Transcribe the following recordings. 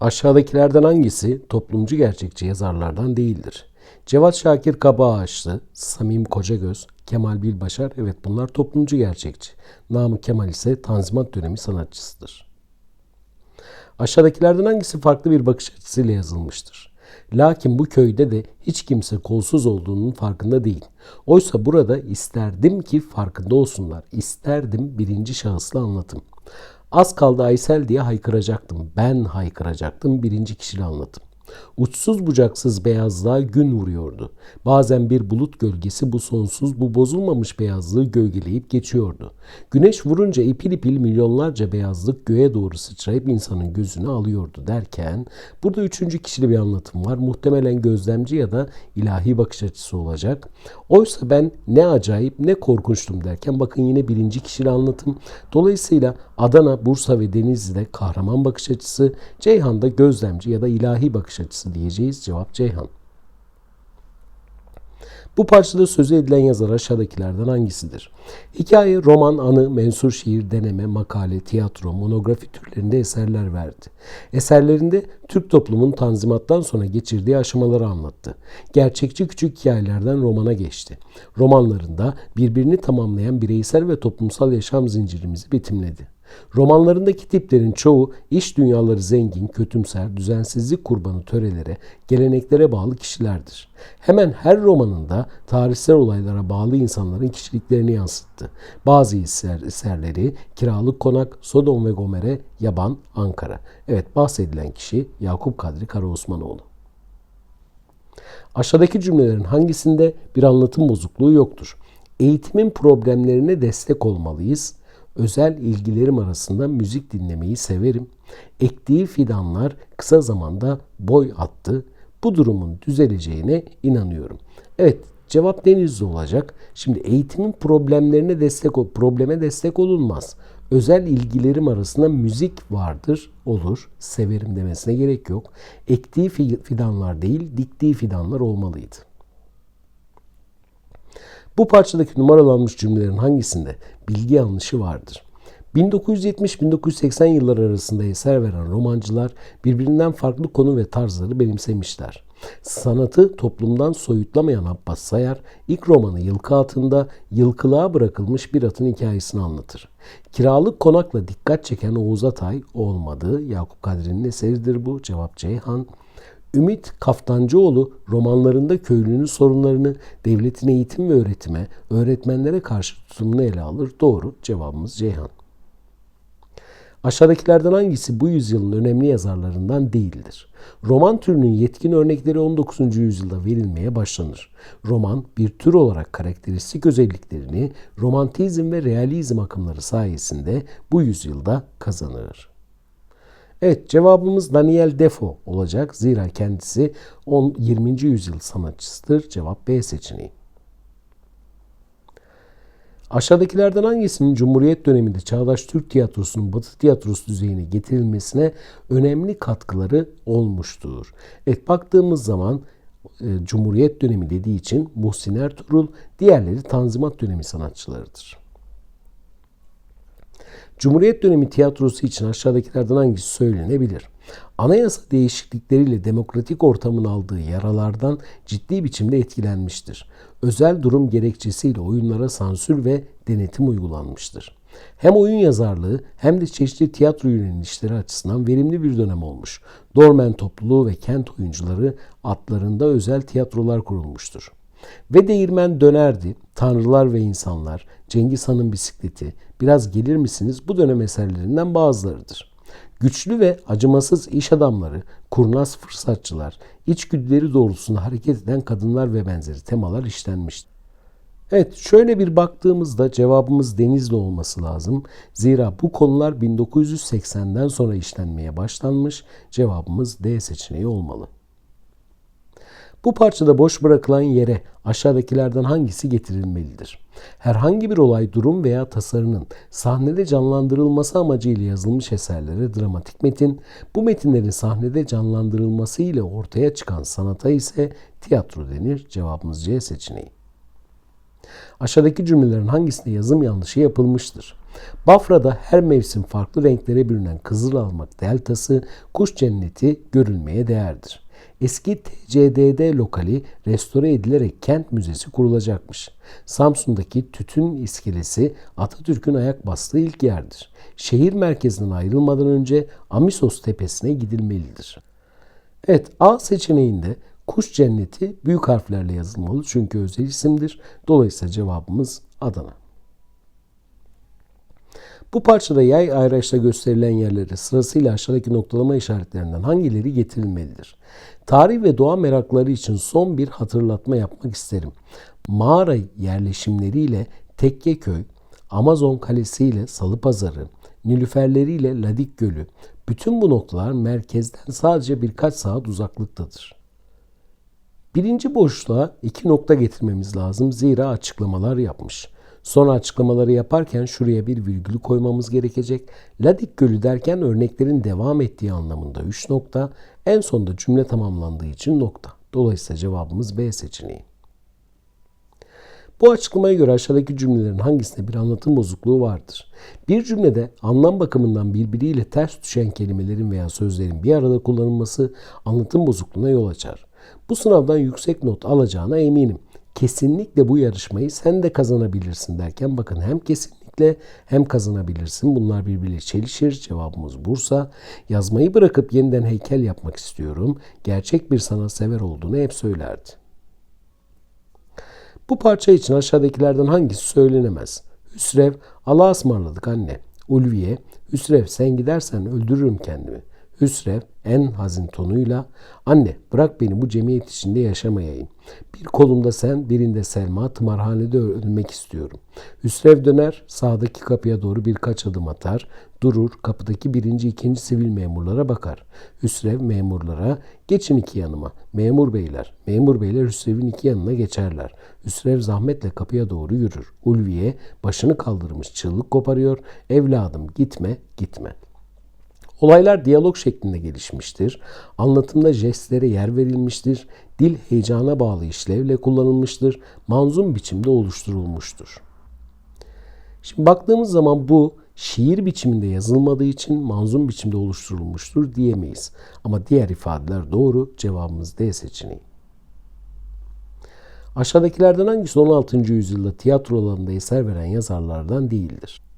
Aşağıdakilerden hangisi toplumcu gerçekçi yazarlardan değildir? Cevat Şakir Kabağaçlı, Samim Kocagöz, Kemal Bilbaşar evet bunlar toplumcu gerçekçi. Namık Kemal ise Tanzimat dönemi sanatçısıdır. Aşağıdakilerden hangisi farklı bir bakış açısıyla yazılmıştır? Lakin bu köyde de hiç kimse kolsuz olduğunun farkında değil. Oysa burada isterdim ki farkında olsunlar. İsterdim birinci şahısla anlatım. Az kaldı Aysel diye haykıracaktım. Ben haykıracaktım birinci kişili anlatım. Uçsuz bucaksız beyazlığa gün vuruyordu. Bazen bir bulut gölgesi bu sonsuz, bu bozulmamış beyazlığı gölgeleyip geçiyordu. Güneş vurunca ipil ipil milyonlarca beyazlık göğe doğru sıçrayıp insanın gözünü alıyordu derken burada üçüncü kişili bir anlatım var. Muhtemelen gözlemci ya da ilahi bakış açısı olacak. Oysa ben ne acayip ne korkunçtum derken bakın yine birinci kişili anlatım. Dolayısıyla Adana, Bursa ve Denizli'de kahraman bakış açısı, Ceyhan'da gözlemci ya da ilahi bakış açısı diyeceğiz. Cevap Ceyhan. Bu parçada sözü edilen yazar aşağıdakilerden hangisidir? Hikaye, roman, anı, mensur şiir, deneme, makale, tiyatro, monografi türlerinde eserler verdi. Eserlerinde Türk toplumunun tanzimattan sonra geçirdiği aşamaları anlattı. Gerçekçi küçük hikayelerden romana geçti. Romanlarında birbirini tamamlayan bireysel ve toplumsal yaşam zincirimizi betimledi. Romanlarındaki tiplerin çoğu iş dünyaları zengin, kötümser, düzensizlik kurbanı törelere, geleneklere bağlı kişilerdir. Hemen her romanında tarihsel olaylara bağlı insanların kişiliklerini yansıttı. Bazı eser, eserleri Kiralık Konak, Sodom ve Gomorre, Yaban, Ankara. Evet bahsedilen kişi Yakup Kadri Karaosmanoğlu. Aşağıdaki cümlelerin hangisinde bir anlatım bozukluğu yoktur? Eğitimin problemlerine destek olmalıyız özel ilgilerim arasında müzik dinlemeyi severim. Ektiği fidanlar kısa zamanda boy attı. Bu durumun düzeleceğine inanıyorum. Evet, cevap denizli olacak. Şimdi eğitimin problemlerine destek probleme destek olunmaz. Özel ilgilerim arasında müzik vardır, olur. Severim demesine gerek yok. Ektiği fidanlar değil, diktiği fidanlar olmalıydı. Bu parçadaki numaralanmış cümlelerin hangisinde bilgi yanlışı vardır? 1970-1980 yılları arasında eser veren romancılar birbirinden farklı konu ve tarzları benimsemişler. Sanatı toplumdan soyutlamayan Abbas Sayar, ilk romanı Yılkı Atı'nda yılkılığa bırakılmış bir atın hikayesini anlatır. Kiralık konakla dikkat çeken Oğuz Atay olmadı. Yakup Kadri'nin eseridir bu. Cevap Ceyhan. Ümit Kaftancıoğlu romanlarında köylünün sorunlarını, devletin eğitim ve öğretime, öğretmenlere karşı tutumunu ele alır. Doğru. Cevabımız Ceyhan. Aşağıdakilerden hangisi bu yüzyılın önemli yazarlarından değildir? Roman türünün yetkin örnekleri 19. yüzyılda verilmeye başlanır. Roman bir tür olarak karakteristik özelliklerini romantizm ve realizm akımları sayesinde bu yüzyılda kazanır. Evet cevabımız Daniel Defoe olacak. Zira kendisi 10 20. yüzyıl sanatçısıdır. Cevap B seçeneği. Aşağıdakilerden hangisinin Cumhuriyet döneminde çağdaş Türk tiyatrosunun Batı tiyatrosu düzeyine getirilmesine önemli katkıları olmuştur? Evet baktığımız zaman e, Cumhuriyet dönemi dediği için Muhsin Ertuğrul, diğerleri Tanzimat dönemi sanatçılarıdır. Cumhuriyet dönemi tiyatrosu için aşağıdakilerden hangisi söylenebilir? Anayasa değişiklikleriyle demokratik ortamın aldığı yaralardan ciddi biçimde etkilenmiştir. Özel durum gerekçesiyle oyunlara sansür ve denetim uygulanmıştır. Hem oyun yazarlığı hem de çeşitli tiyatro yönelişleri açısından verimli bir dönem olmuş. Dormen topluluğu ve kent oyuncuları atlarında özel tiyatrolar kurulmuştur. Ve değirmen dönerdi, tanrılar ve insanlar, Cengiz Han'ın bisikleti, biraz gelir misiniz bu dönem eserlerinden bazılarıdır. Güçlü ve acımasız iş adamları, kurnaz fırsatçılar, içgüdüleri doğrultusunda hareket eden kadınlar ve benzeri temalar işlenmiştir. Evet şöyle bir baktığımızda cevabımız Denizli olması lazım. Zira bu konular 1980'den sonra işlenmeye başlanmış. Cevabımız D seçeneği olmalı. Bu parçada boş bırakılan yere aşağıdakilerden hangisi getirilmelidir? Herhangi bir olay, durum veya tasarının sahnede canlandırılması amacıyla yazılmış eserlere dramatik metin, bu metinlerin sahnede canlandırılması ile ortaya çıkan sanata ise tiyatro denir. Cevabımız C seçeneği. Aşağıdaki cümlelerin hangisinde yazım yanlışı yapılmıştır? Bafra'da her mevsim farklı renklere bürünen Kızılalmak deltası kuş cenneti görülmeye değerdir. Eski TCDD lokali restore edilerek kent müzesi kurulacakmış. Samsun'daki tütün iskelesi Atatürk'ün ayak bastığı ilk yerdir. Şehir merkezinden ayrılmadan önce Amisos tepesine gidilmelidir. Evet A seçeneğinde kuş cenneti büyük harflerle yazılmalı çünkü özel isimdir. Dolayısıyla cevabımız Adana. Bu parçada yay ayraçla gösterilen yerlere sırasıyla aşağıdaki noktalama işaretlerinden hangileri getirilmelidir? Tarih ve doğa merakları için son bir hatırlatma yapmak isterim. Mağara yerleşimleriyle Tekkeköy, Amazon Kalesi ile Salı Pazarı, Nilüferleriyle Ladik Gölü, bütün bu noktalar merkezden sadece birkaç saat uzaklıktadır. Birinci boşluğa iki nokta getirmemiz lazım zira açıklamalar yapmış. Sonra açıklamaları yaparken şuraya bir virgülü koymamız gerekecek. Ladik Gölü derken örneklerin devam ettiği anlamında 3 nokta. En sonunda cümle tamamlandığı için nokta. Dolayısıyla cevabımız B seçeneği. Bu açıklamaya göre aşağıdaki cümlelerin hangisinde bir anlatım bozukluğu vardır? Bir cümlede anlam bakımından birbiriyle ters düşen kelimelerin veya sözlerin bir arada kullanılması anlatım bozukluğuna yol açar. Bu sınavdan yüksek not alacağına eminim kesinlikle bu yarışmayı sen de kazanabilirsin derken bakın hem kesinlikle hem kazanabilirsin. Bunlar birbiriyle çelişir. Cevabımız Bursa. Yazmayı bırakıp yeniden heykel yapmak istiyorum. Gerçek bir sanatsever olduğunu hep söylerdi. Bu parça için aşağıdakilerden hangisi söylenemez? Hüsrev, Allah'a ısmarladık anne. Ulviye, Hüsrev sen gidersen öldürürüm kendimi. Hüsrev en hazin tonuyla anne bırak beni bu cemiyet içinde yaşamayayım. Bir kolumda sen birinde Selma tımarhanede ölmek istiyorum. Hüsrev döner sağdaki kapıya doğru birkaç adım atar. Durur kapıdaki birinci ikinci sivil memurlara bakar. Hüsrev memurlara geçin iki yanıma. Memur beyler. Memur beyler Hüsrev'in iki yanına geçerler. Hüsrev zahmetle kapıya doğru yürür. Ulviye başını kaldırmış çığlık koparıyor. Evladım gitme gitme. Olaylar diyalog şeklinde gelişmiştir. Anlatımda jestlere yer verilmiştir. Dil heyecana bağlı işlevle kullanılmıştır. Manzum biçimde oluşturulmuştur. Şimdi baktığımız zaman bu şiir biçiminde yazılmadığı için manzum biçimde oluşturulmuştur diyemeyiz. Ama diğer ifadeler doğru. Cevabımız D seçeneği. Aşağıdakilerden hangisi 16. yüzyılda tiyatro alanında eser veren yazarlardan değildir?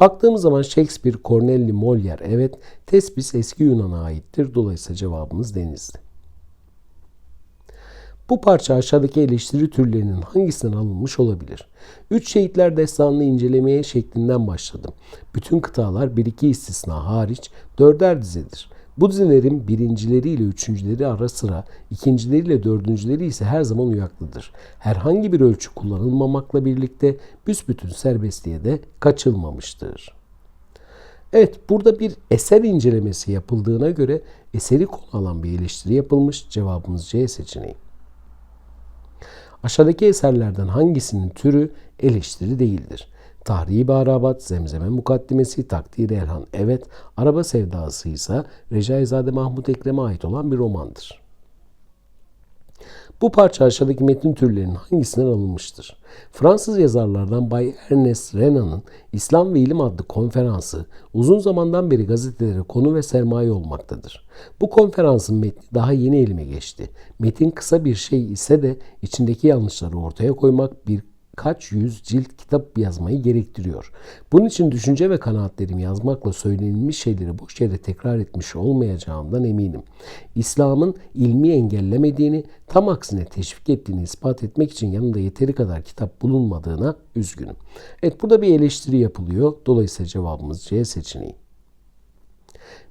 Baktığımız zaman Shakespeare, Cornelli, Molière evet, Tespis eski Yunan'a aittir. Dolayısıyla cevabımız Denizli. Bu parça aşağıdaki eleştiri türlerinin hangisinden alınmış olabilir? Üç Şehitler Destanı'nı incelemeye şeklinden başladım. Bütün kıtalar bir iki istisna hariç dörder dizedir. Bu dizelerin birincileriyle üçüncüleri ara sıra, ikincileriyle dördüncüleri ise her zaman uyaklıdır. Herhangi bir ölçü kullanılmamakla birlikte büsbütün serbestliğe de kaçılmamıştır. Evet burada bir eser incelemesi yapıldığına göre eseri konu alan bir eleştiri yapılmış. Cevabımız C seçeneği. Aşağıdaki eserlerden hangisinin türü eleştiri değildir? Tahribi Arabat, Zemzeme Mukaddimesi, Takdir Elhan evet, Araba Sevdası ise Recaizade Mahmut Ekrem'e ait olan bir romandır. Bu parça aşağıdaki metin türlerinin hangisinden alınmıştır? Fransız yazarlardan Bay Ernest Renan'ın İslam ve İlim adlı konferansı uzun zamandan beri gazetelere konu ve sermaye olmaktadır. Bu konferansın metni daha yeni elime geçti. Metin kısa bir şey ise de içindeki yanlışları ortaya koymak bir kaç yüz cilt kitap yazmayı gerektiriyor. Bunun için düşünce ve kanaatlerimi yazmakla söylenilmiş şeyleri boş yere tekrar etmiş olmayacağımdan eminim. İslam'ın ilmi engellemediğini, tam aksine teşvik ettiğini ispat etmek için yanında yeteri kadar kitap bulunmadığına üzgünüm. Evet burada bir eleştiri yapılıyor. Dolayısıyla cevabımız C seçeneği.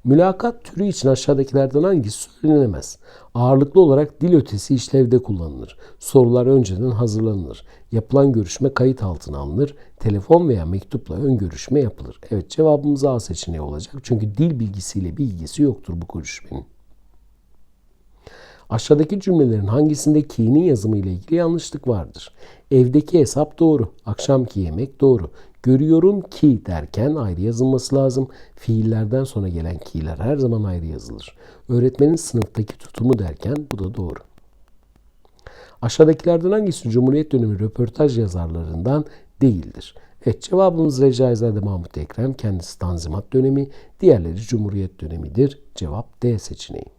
Mülakat türü için aşağıdakilerden hangisi söylenemez? Ağırlıklı olarak dil ötesi işlevde kullanılır. Sorular önceden hazırlanır. Yapılan görüşme kayıt altına alınır. Telefon veya mektupla ön görüşme yapılır. Evet cevabımız A seçeneği olacak. Çünkü dil bilgisiyle bir ilgisi yoktur bu görüşmenin. Aşağıdaki cümlelerin hangisinde ki'nin yazımı ile ilgili yanlışlık vardır? Evdeki hesap doğru, akşamki yemek doğru. Görüyorum ki derken ayrı yazılması lazım. Fiillerden sonra gelen ki'ler her zaman ayrı yazılır. Öğretmenin sınıftaki tutumu derken bu da doğru. Aşağıdakilerden hangisi Cumhuriyet dönemi röportaj yazarlarından değildir? Evet cevabımız Recaizade Mahmut Ekrem. Kendisi Tanzimat dönemi. Diğerleri Cumhuriyet dönemidir. Cevap D seçeneği.